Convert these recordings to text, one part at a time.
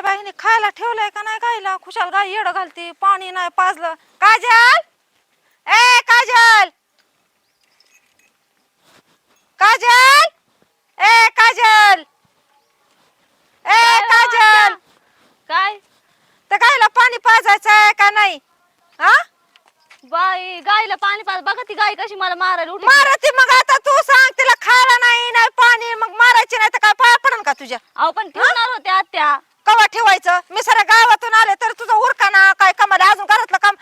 काय बाईने खायला ठेवलंय का नाही गायला खुशाल गाय येडं घालते पाणी नाही पाजलं. काजल! ए काजल! काजल! ए काजल! ए काजल! काय? तर गायला पाणी पाजायचं आहे का नाही? हा? बाई गायला पाणी पाज बघा ती गाय कशी मला मारायला उठी मारती मग आता तू सांग तिला खायला नाही नाही पाणी मग मारायची नाही तर काय पाया पडन का तुझ्या? अहो पण ठेवणार होत्या आत्या. कवा ठेवायचं? मी साऱ्या गावातून आले तर तुझं उरकाना काय कमाला अजून घरातलं काम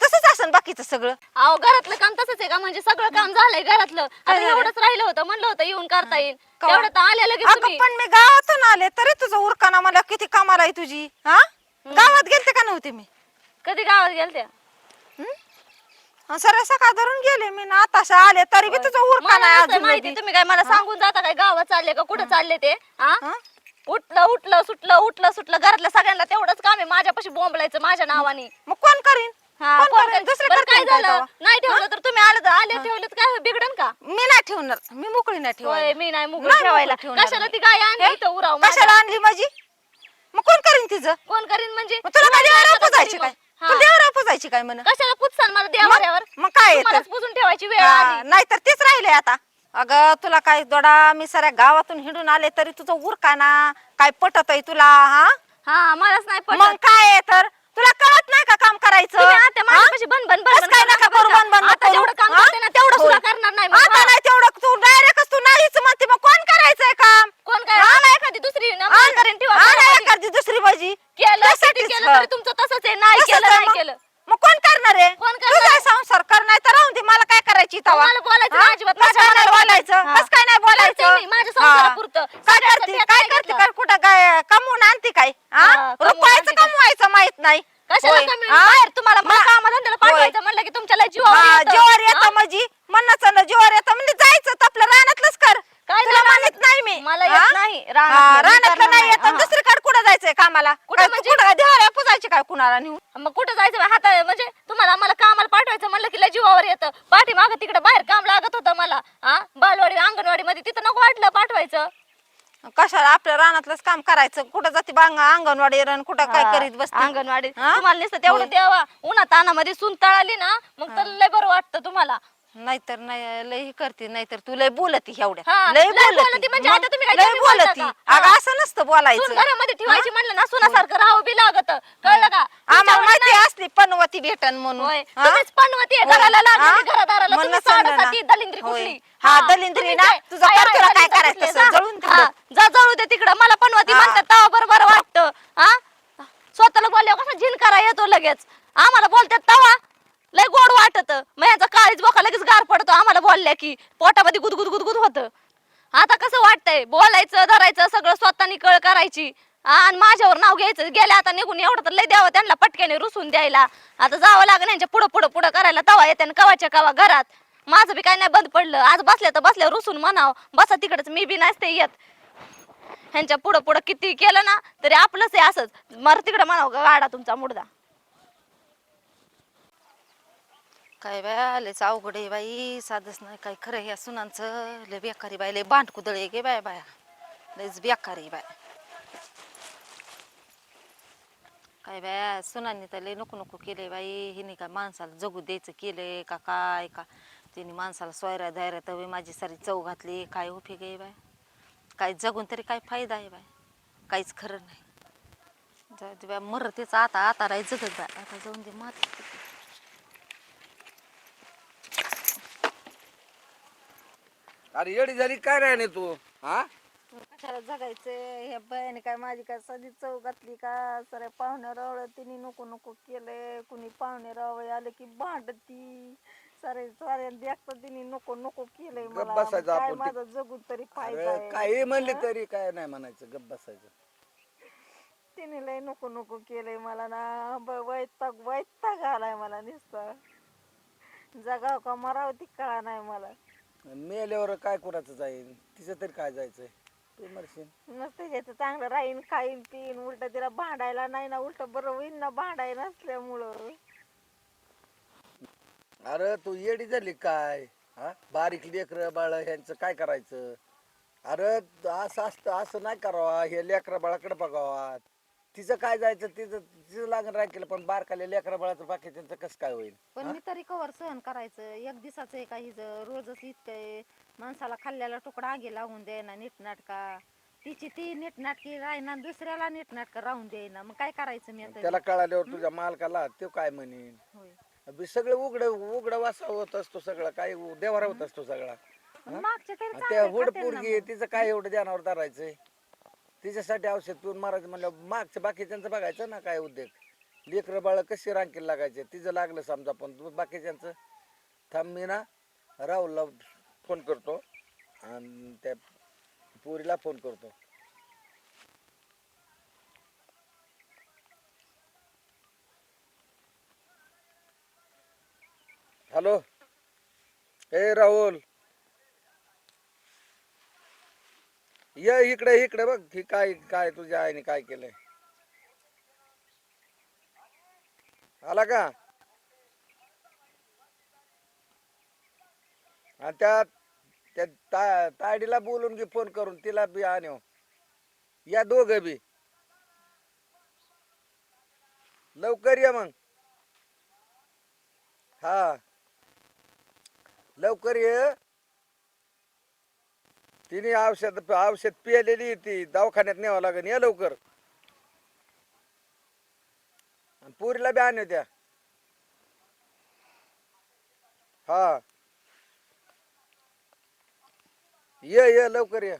तसंच असन बाकीचं सगळं. अहो घरातलं काम तसंच आहे का? म्हणजे सगळं काम झालंय घरातलं. आता झालंय? एवढंच राहिलं होतं म्हणलं होतं येऊन करता येईल. कवा? तेवढं तर आले लगेच अगं तुम्ही. पण मी गावातून आले तरी तुझं उरकाना मला किती कामाला आहे तुझी? हा? गावात गेलते का नव्हते मी? कधी गावात गेलत्या हं, सर सकाळ धरून गेले मी ना आताशा आले तरी बी तुझं मला उरकाना आहे नसतं अजून माहिती. बी. तुम्ही काय मला सांगून जाता काय? गावात चालले का? कुठं चालले ते? हा? हं? उठलं उठलं सुटलं उठलं सुटलं. घरातल्या सगळ्यांना तेवढंच काम आहे. माझ्यापाशी बोंबलायचं माझ्या नावाने. मग कोण करीन? हा, कोण कोण करीन? करेल? दुसरं बरं करतील काय काय झालं? तेव्हा? नाही ठेवलं तर तुम्ही आलं तर आले ठेवलं तर काय बिघडन का? मी नाही ठेवणार. मी मोकळी नाही होय ठेवायला. मी नाही नाही ठेवायला. मोकळं ठेवणार कशाला. ती गाय आणली इथं उराव? कशाला आणली माझी? मग कोण करीन तिचं? कोण करीन म्हणजे? मग तुला काय तुम्हाला देवाला आता पुजायची तरी काय? मग. तू हा. देवाला पुजायची काय म्हण? कशाला पुजसान मला देवाऱ्यावर मग काय आहे तर? तुम्हालाच पुजून ठेवायची वेळ आली. नाहीतर तेच राहिले आता. अगं तुला काय दोडा मी साऱ्या गावातून हिंडून आले तरी तुझं उरकाना काय पटत आहे तुला हा? हा मलाच नाही पटत. मग काय आहे तर? तुला कळत नाही का काम करायचं? तुम्ही आता? माझ्यापाशी बन बन बन कसं काय नका करू बन बन आता नको जेवढं काम हा? करते ना तेवढं होय. सुद्धा करणार नाही मग. आता हा. नाही तेवढं तू डायरेक्ट तू नाहीच म्हणते मग कोण करायचंय काम कोण काय हा? आला एखादी दुसरी नंबर करेन ठेवा आला घरामध्ये. एखादी दुसरी बाजी केलं किती त्यासाठीच, केलं हा. तरी तुमचं तसंच आहे नाही तसंच केलं आहे नाही मग. केलं मग कोण करणार आहे कोण करणार तुझा आहे? संसार कर नाही तर राहून दे मला काय करायची तवा मला बोलायचं हा? नाही अजिबात. कसं माझ्या काय नाही मनाला बोलायचं हा. कस काय नाही बोलायचं करते मी, माझ्या हा. संसारापुरतं. काय सगळ्याचं करते पेट काय नाही करते घेतलं. काय कुठं काय कमवून आणते काय हा? हा, कमवून रुपयाचं आणते काय? माहीत नाही कशाला होय. कमी हा? बाहेर तुम्हाला मला मा- कामाधंद्याला होय. पाठवायचं म्हणलं की तुमच्याला जीवावर हा, येतं. जीवावर हा? येतं म्हणजे म्हणणं जीवावर येतं म्हणजे जायचं तर आपलं रानातलंच कर काय तुला नाही म्हणत नाही मी मला येत हा? नाही. हा, रानातलं मी रानातलं करणार नाही नाही. येत हा. दुसरीकडे कुठं जायचंय कामाला कुठं काय तू म्हणजे? कुठं देवाला पुजायची काय कुणाला नेऊन मग कुठं जायचं बा? हाता म्हणजे तुम्हाला आम्हाला कामाला पाठवायचं म्हणलं की लय जीवावर येतं पाठी माग तिकडे बाहेर काम लागत होतं मला हा बालवाडी अंगणवाडी मध्ये तिथं नको वाटलं पाठवायचं कशाला आपल्या रानातलंच काम करायचं कुठं जाते बांग अंगणवाडी रन कुठं काय हा, करीत बसते अंगणवाडी हा? तुम्हाला नुसतं तेवढं होय. द्यावा उन्हा तानामध्ये सून तळाली ना मग तर लय बरं वाटतं तुम्हाला नाहीतर नाही लय हे करते नाहीतर तू लय बोलती एवढ्या हा, लय लय बोलती बोलती म्हणजे मग आता तुम्ही काय लय कमी बोलता बोलती का? अगं हा. असं नसतं बोलायचं सून घरामध्ये ठेवायची म्हणलं ना सुनासारखं राहावं बी लागत कळलं का आम्हाला तुमच्यावर माहिती. असली पनवती भेटन म्हणून होय हा? तुम्हीच पनवती आहे होय. घराला लागली हा? घरादाराला म्हणून तुम्ही समजा साडेसाती ना. दलिंद्री होय. कुठली हा, दलिंद्री तुम्ही ना. काय? तुझं काय आहे, काय दलिंद्र करायचं कुठले? जळून तिकडं. जा जळू दे तिकडं मला हा. म्हणतात तेव्हा बरोबर वाटतं. हा? स्वतःला बोलल्यावर कसं झिनकारा येतो लगेच? आम्हाला बोलतात तवा. लय गोड वाटत. मग यांचा काळीच बोका लगेच गार पडतो. आम्हाला बोलल्या की पोटामध्ये गुदगुद गुदगुद होत. आता कसं वाटतंय? बोलायचं धरायचं सगळं स्वतःनी कळ करायची. आणि माझ्यावर नाव घ्यायचं. गेल्या आता निघून एवढं तर लय द्यावं त्यांना पटक्याने रुसून द्यायला. आता जावं लागेल यांच्या पुढं पुढं पुढं करायला. तवा येते कवाच्या कवा घरात. माझं बी काय नाही बंद पडलं. आज बसल्या तर बसल्या रुसून म्हणाव. बसा तिकडच. मी बी नसते येत. ह्यांच्या पुढं पुढं किती केलं ना तरी आपलंच आहे असंच. मर तिकडं म्हणाव गाडा तुमचा मुडदा? काय बाय लयच अवघड आहे बाई. साधच नाही काय खरं ह्या सुनांचं. लय बेकारी बाई लय बांट कुदळे गे बाय बाया. लयच बेकारी बाय. काय बाय सुनांनी तर लय नको नको केले बाई. हिने काय माणसाला जगू द्यायचं केलंय का काय का? तिने माणसाला सोयऱ्या धायऱ्या तवी माझी सारी चव घातली. काय उफी गे बाय? काय जगून तरी काय फायदा आहे बाय काहीच खरं नाही. जाऊ दे बाय मर तेच आता आता राही जगत बाय आता जाऊन दे मात. अरे येडी झाली काय राहणे तू? हा? कशाला जगायचंय? ह्या बायाने काय माझी काय सदी चव घातली का? सर पाहुणे रावळ तिने नको नको केलंय. कुणी पाहुणे रावळे आले की भांडती. सारे सारे देखता तिने नको नको केलंय गप्प मला. बसायचं काय आपण ते- माझं जगून तरी फायदा अरे आहे? काही म्हणले तरी काय नाही म्हणायचं गप्प बसायचं. तिने लय नको नको केलंय मला ना. ब- वैताग वैताग आलाय मला नुसतं. जगाव का मराव ती कळा नाही मला. मेल्यावर काय कुणाचं जाईल तिचं तरी काय जायचंय? तू मरशील. नसते घ्यायचं चांगलं राहीन खाईन पिन उलट तिला भांडायला नाही ना उलट बरं होईन ना भांडाय नसल्यामुळं अरे तू येडी झाली काय? हा? बारीक लेकर बाळ ह्यांचं काय करायचं? अरे असं असतं असं नाही करावा. हे लेकरा बाळाकडे बघावा. तिचं काय जायचं तिचं तिचं लागण राहिलं पण बारकाल्या लेकरा बाळाचं बाकी त्यांचं कसं काय होईल? पण मी तरी कवर सहन करायचं. एक दिवसाचं आहे काही रोजच इतकं माणसाला खाल्ल्याला तुकडा आगी लावून द्यायना नीटनाटका. तिची ती नीटनाटकी राहीना दुसऱ्याला नीटनाटक राहून द्यायना मग काय करायचं मी आता? त्याला कळाल्यावर तुझ्या मालकाला तो काय म्हणेन? होय. बी सगळं उघड उघड वासा होत असतो सगळं काय देवारा होत असतो सगळा. पण मागच्या तरी आणि चांगले त्या खातील ना पोरगी मग. तिचं काय एवढं ध्यानावर धरायचंय? तिच्यासाठी औषध पिऊन मारायचं म्हणलं मागचं बाकीच्यांचं बघायचं ना काय उद्योग? लेकरं बाळ कशी रांकीला लागायचे? तिचं लागलं समजा पण तू बाकीच्यांचं? थांब मी ना राहुलला फोन करतो आणि त्या पोरीला फोन करतो. हॅलो. ए राहुल. ये इकडे इकडे बघ की काय काय तुझ्या आईने काय केलंय. आला का? आणि त्या त्या ता- बोलून घे फोन करून तिला बी आणव हो. या दोघ बी. लवकर या मग. हा. लवकर ये. तिने औषध औषध पिलेली ती दवाखान्यात न्यावं लागेल या लवकर. आणि पुरीला बी आणू त्या हा. ये ये लवकर ये.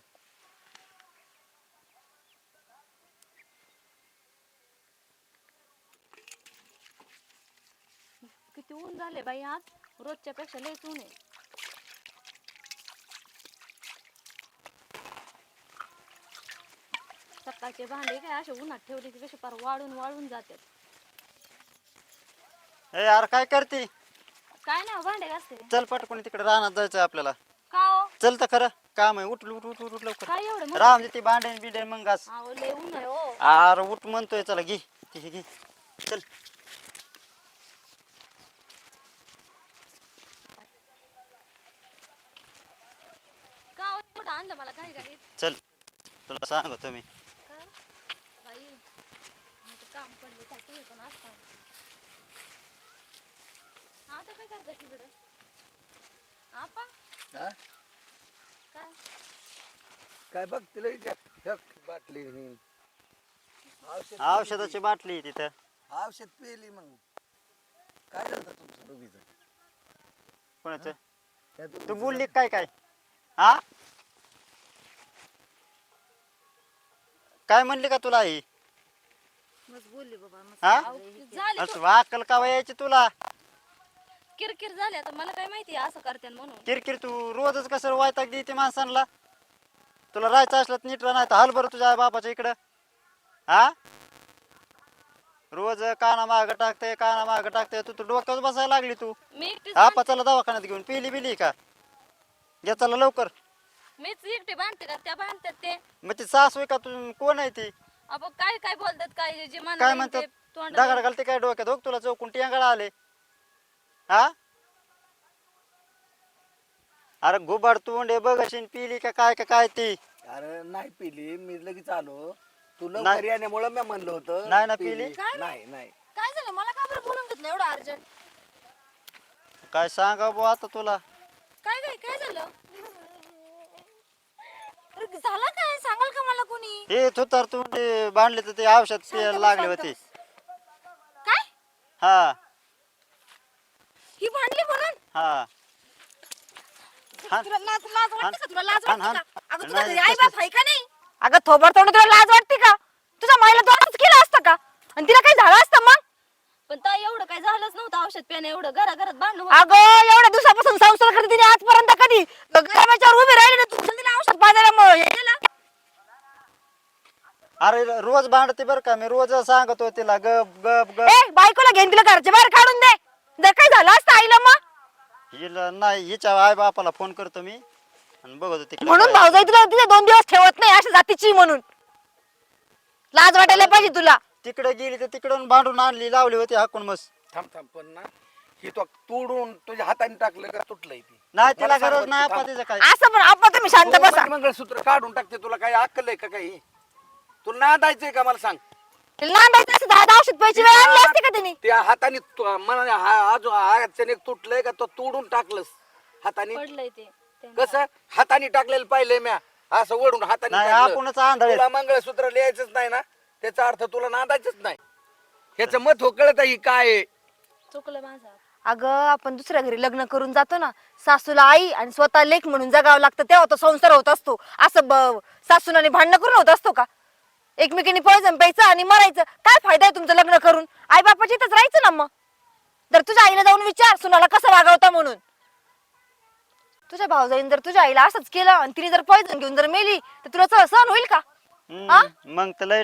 किती ऊन झाले बाई आज? रोजच्या पेक्षा लयच ऊन आहे सकाळचे भांडे काय असे उन्हात ठेवले की कसे पार वाळून वाळून जातात. ए यार काय करते? काय नाही हो, भांडे घासते. चल पटकन तिकडे रानात जायचं आपल्याला. का हो? चल तर खरं काम आहे. उठ उठ उठ उठ उठ लवकर. काय एवढं मोठं? राम दे ती भांडे बिंडे मग घास. अहो, लय ऊन आहे हो. आर उठ म्हणतोय. चला घे घे घे. चल का मला काही चल तुला सांगतो मी. बाई माझं काम पडलं काय तुम्ही पण असता आता काय करता तिकडं आपा? हा? काय काय बघ तिला बाटली ही. औषध औषधाची बाटली आहे तिथं. औषध पिली मग. काय झालं तुमचं दोघीचं? कोणाचं? त्या तू दोघीचं बोलली काय काय? हा? काय म्हणली का तुला आई? मस्त बोलली बाबा मस्त. हा? बोलली. हे केलं. झाली असं वाकल का यायची तुला? किरकिर झाली आता मला काय माहिती असं करते म्हणून. किरकिर तू रोजच कसं वायताक देते माणसांना? तुला राहायचं असलं तर नीट राह, नाही तर हल बरं तुझ्या बापाच्या इकडं. हा? रोज काना माग टाकते काना माग टाकते तू तर डोक्यात बसायला लागली तू. मी एकटीच आपा चला दवाखान्यात घेऊन पिली बिली का चला लवकर. मीच एकटी बांधते का? त्या बांधतात ते. मग ती सासू आहे का तू? कोण आहे ती? आपण काय काय बोलतात? काय जे मनाला काय येईल म्हणतात? ते दगड घालते काय डोक्यात? हो तुला चौकून टिंगाळा आले. हा? अरे घुबाड तोंड बघ अशी पिली का काय का काय ती? अरे नाही पिली मी लगेच आलो. तू नाही. लवकर येण्यामुळे मी म्हणलं होतं नाही ना पिली? नाही नाही. काय झालं? मला का बरं बोलून घेतलं एवढं अर्जंट? काय सांगा बुवा आता तुला? काय काय काय? झालं काय? सांगाल का मला कोणी? हे तोंड बांधले तर ते औषध लागले होते. काय? हा. ही भांडली म्हणून? हा. तुला लाज लाज वाटते का तुला? लाज हान, वाटते हान. का? अगं तुझा नाही, घरी आई तसं- बाप आहे का नाही? अगं थोबड तोंड तुला लाज वाटते का? तुझ्या माईला दोनच केलं असतं का? आणि तिला काही झालं असतं मग? पण ताई एवढं काय झालंच नव्हतं औषध प्याने एवढं घरा घरात भांडण अगं एवढ्या दिवसापासून संसार करते तिने आजपर्यंत कधी? गरमाच्यावर उभी राहिली ना तुझं तिला औषध पाजायला मग हे केलं. अरे रोज भांडते बरं का मी रोज सांगतो तिला गप गप गप. ए बायकोला घेऊन तिला घरच्या बाहेर काढून दे. जर काही झालं असतं आईला मग? हिला नाही हिच्या आई बापाला फोन करतो मी. आणि बघतो तिकडे म्हणून काय. भाऊजाई तुला तिथे दोन दिवस ठेवत नाही अशा जातीची म्हणून. लाज वाटायला पाहिजे तुला. तिकडे गेली तर तिकडून भांडून आणली लावली होती हाकून मस्त थांब थांब पण ना ही तो तोडून तुझ्या हाताने टाकलं का तुटलंय ती? नाही तिला गरज काय असं पण तुम्ही शांत बसा. मंगळसूत्र काढून टाकते तुला काही अक्कल आहे का काही? तुला नादायचंय का मला सांग? नांदायचं असं दहा दहा औषध पैसे वेळ आणले असते का त्यांनी त्या हाताने तु- हा- तुटलंय का तो तोडून टाकलंस. हाताने पडलंय ते कसं? हाताने टाकलेलं पाहिलंय म्या. असं ओढून हाताने नाही, टाकलं. आपणच आंधळे. तुला मंगळसूत्र लिहायचंच नाही ना? त्याचा अर्थ तुला नांदायचंच नाही. ह्याचं मत हो कळत ही काय आहे? चुकलं माझं. अगं आपण दुसऱ्या घरी लग्न करून जातो ना सासूला आई आणि स्वतः लेख म्हणून जगावं लागतं तेव्हा तो संसार होत असतो. असं ब- सासूनाने भांडणं करून होत असतो का? एकमेकीने पॉयझन प्यायचं आणि मरायचं. काय फायदा आहे तुमचं लग्न करून? आई बापाची इथंच राहायचं ना मग? तर तुझ्या आईला जाऊन विचार सुनाला कसं वागवता म्हणून? तुझ्या भाऊजाईने जर तुझ्या आईला असंच केलं आणि तिने जर पॉयझन घेऊन जर मेली तर तुला स- सहन होईल का? हा? मग तर लय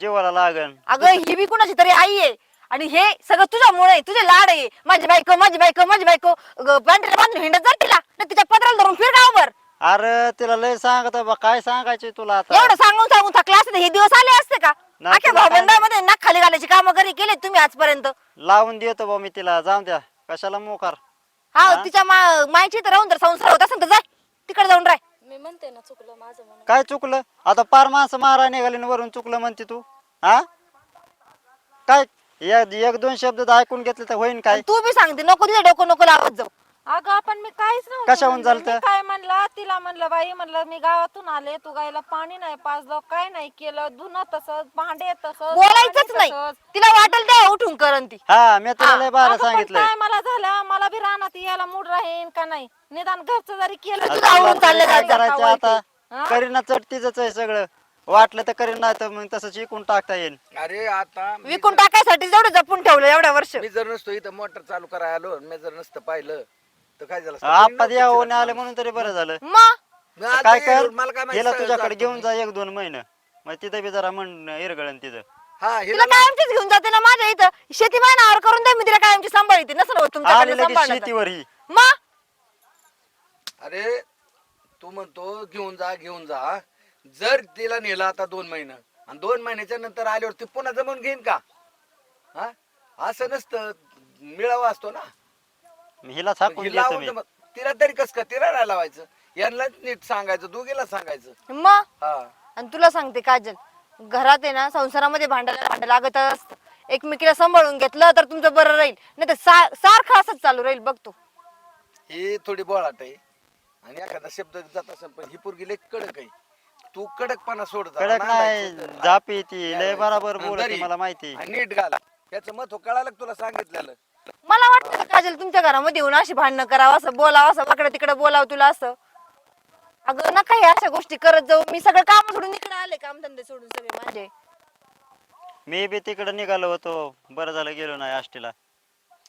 जीवाला लागन. अगं ही बी कुणाची तरी आई आहे. आणि हे सगळं तुझ्यामुळे आहे, तुझे लाड आहे. माझी बायको माझी बायको माझी बायको ग- पॅन्टीला बांधून हिंडत जा तिला. नाही तिच्या पत्राला धरून फिर गावभर अरे तिला लय सांगत बा काय सांगायचे तुला आता? एवढं सांगून सांगून थकला असते तर हे दिवस आले असते का? नाही, अख्या तुला काय- भावबंदामध्ये नाक खाली घालायची कामं घरी केले तुम्ही आजपर्यंत. लावून देतो बा मी तिला जाऊन द्या. कशाला मोकार? हा तिच्या मा- मायची तर राहून जर संसार होत असेल तर जाय तिकडे जाऊन राय मी म्हणते ना चुकलं माझं म्हणून. काय चुकलं? आता पार माणसं मारा निघाली आणि वरून चुकलं म्हणते तू हा? काय? एक एक दोन शब्द तर ऐकून घेतले तर होईन काय? तू बी सांगते नको तिथे डोकं नको लावत जाऊ. अगं आपण मी काहीच नव्हतं कशाहून म्हणलं. मी काय म्हणलं? तिला म्हणलं बाई म्हणलं मी गावातून आले तू गायला पाणी नाही पाजलं काय नाही केलं धुणं तसंच भांडे तसंच बोलायचंच नाही. तसंच. तिला वाटेल तेव्हा उठून करन ती. हा मी तुला लय बारा अगं, पण सांगितलंय. काय मला झालं? मला बी रानात यायला मूड राहीन का नाही? निदान घरचं जरी केलं आता तुझं आवरून तुला चाललं काय जायचं, करायचं. आता हा? करीना चटतीच आहे सगळं. वाटलं तर करीन नाही तर मग तसंच विकून टाकता येईल. अरे आता मी विकून टाकायसाठी जेवढं जपून ठेवलं एवढ्या वर्ष. मी जर नसतो इथं मोटर चालू करायला आलो मी जर नसतं पाहिलं तर काय झालं? असतं? आपा कोणी यावं नव्हतं आले म्हणून तरी बरं झालं. मग मी आज काय कर मला काय माहिती तुझ्याकडे घेऊन. जा एक दोन महिने. मग तिथं बी जरा म्हण इरगळन तिथं. हा तिला हिला कायमचीच घेऊन जाते ना माझ्या इथं. शेती मानावर करून दे मी तिला कायमची सांभाळते. नसलं होत तुमच्याकडे आली लगेच. शेतीवर ही मग अरे तू म्हणतो घेऊन जा घेऊन जा जर तिला नेलं आता दोन महिने आणि दोन महिन्याच्या नंतर आल्यावर ती पुन्हा जमून घेईन का? हा? असं नसतं मिळावा असतो ना. हिला मग तिला तरी कस का तिला नाही लावायचं. यांनाच नीट सांगायचं दोघीला सांगायचं. मग? हा. आणि तुला सांगते काजल घरात आहे ना संसारामध्ये भांडायला भांडं लागत असतं. एकमेकीला सांभाळून घेतलं तर तुमचं बरं राहील. नाही तर सारखं असंच चालू राहील बघतो ही थोडी बोळाट आहे. आणि एखादा शब्द जात असेल पण ही पोरगी लय कडक आहे. तू कडकपणा सोड जरा, कडक नाही नांदायचं तर. जापी ती लय. बरोबर हा, बोलते दरी. मला माहिती आणि नीट घाल. याचं मत हो कळालं का तुला सांगितलेलं? मला वाटतं का काजल तुमच्या घरामध्ये येऊन अशी भांडणं करावं असं बोलावं असं वाकडं तिकडं बोलावं तुला असं? अगं नका हे अशा गोष्टी करत जाऊ. मी सगळं काम सोडून इकडे आले काम धंदे सोडून सगळे माझे. मी बी तिकडे निघालो होतो. बरं झालं गेलो नाही आष्टीला.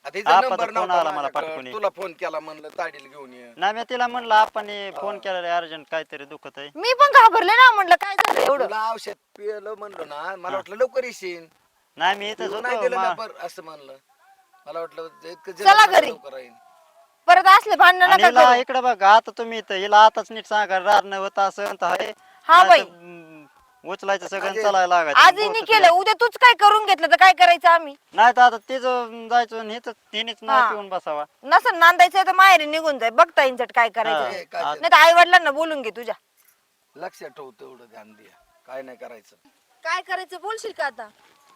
आता हिचा आपाचा नंबर फोन नव्हता आला मला माझ्याकडं. पाठवून. तुला फोन केला म्हणलं ताडील घेऊन ये नाही मी तिला म्हणलं आपण फोन केलेला अर्जंट काहीतरी दुखत आहे मी पण घाबरले ना म्हटलं काय झालं एवढं तुला औषध पिलं म्हणलो ना मला वाटलं लवकर येशील नाही मी इथंच तू नाही होतो दिलं ना मा- बरं असं म्हणलं मला वाटलं इतकं चला जलद घरी. लवकर येईन. परत असले भांडणं आणि नका हिला करू. इकडे बघा आता तुम्ही इथं हिला आताच नीट सांगा रारणं होतं असं हा बाई. उचलायचं सगळं अजय, चालायला लागायचं. आजही नाही केलं. उद्या तूच काय करून घेतलं तर काय करायचं आम्ही? नाही तर आता तिचं जायचं आणि हिचं तिनेच हा. नाही पिऊन बसावा. नसन नांदायचं तर माहेरी निघून जाय. बघता इंचट काय करायचं. ए, काय ते- नाही तर आई वडिलांना बोलून घे तुझ्या. लक्षात ठेव तेवढं ध्यान द्या काय नाही करायचं. काय करायचं बोलशील का आता?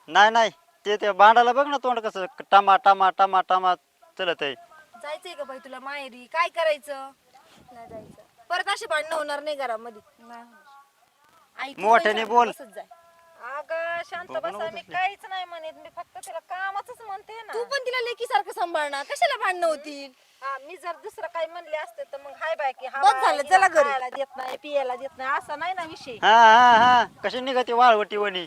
नाही नाही. ते ते भांडाला बघ ना तोंड कसं. टमा टमा टमा टमा चलत आहे. जायचंय का बाई तुला माहेरी? काय करायचं? नाही जायचं. परत अशी भांडणं होणार नाही घरामध्ये. मोठ्याने बोल. बसत जाय. अगं शांत बसा मी. काहीच नाही म्हणत मी फक्त तिला कामाच म्हणते ना तू पण तिला लेकी सारखं सांभाळणार कशाला भांडणं होतील हा मी जर दुसरं काही म्हणले असते तर मग हाय बाय की हा बस बाय, झालं, हिला चला घरी. खायला देत नाही पियाला देत नाही असं नाही ना विषय हा हा हा कशी निघते वाळवटी वणी